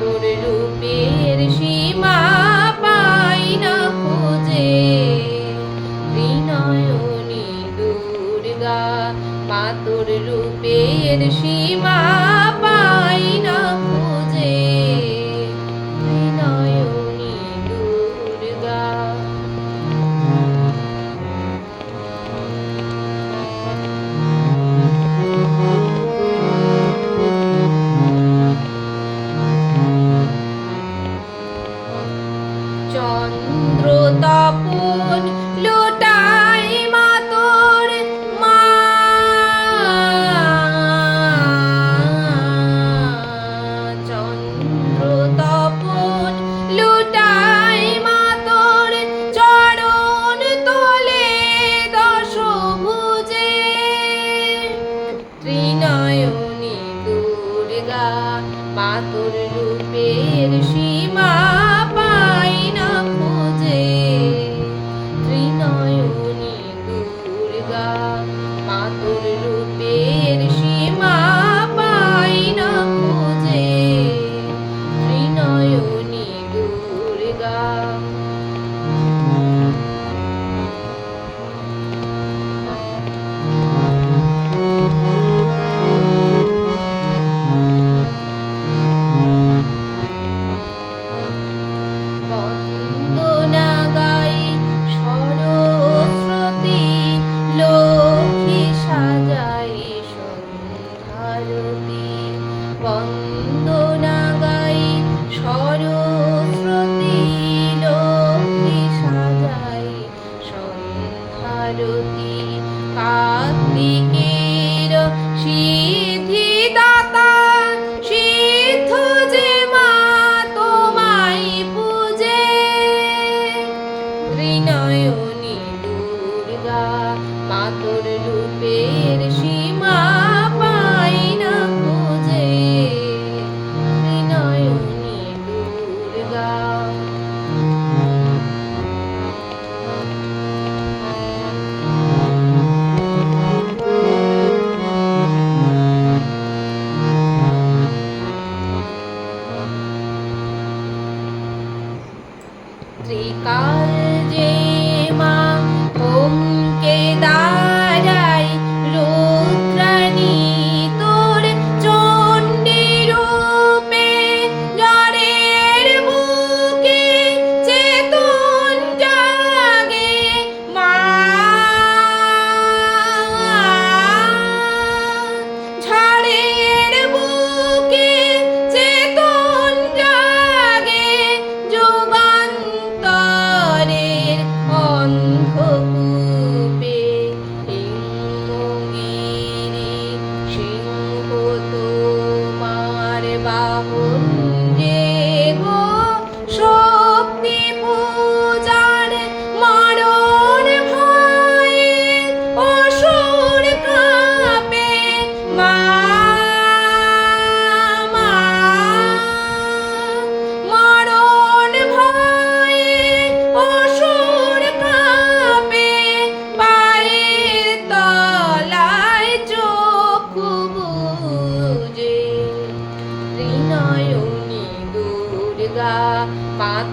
তোর রূপের সীমা পাই না খোঁজে। বিনয়নী দুর্গা মা রূপের সীমা তোর রূপের সীমা নয়নী দুর্গা মাতর রূপের সীমা পাই না খুঁজে। নয়নী দুর্গা Ba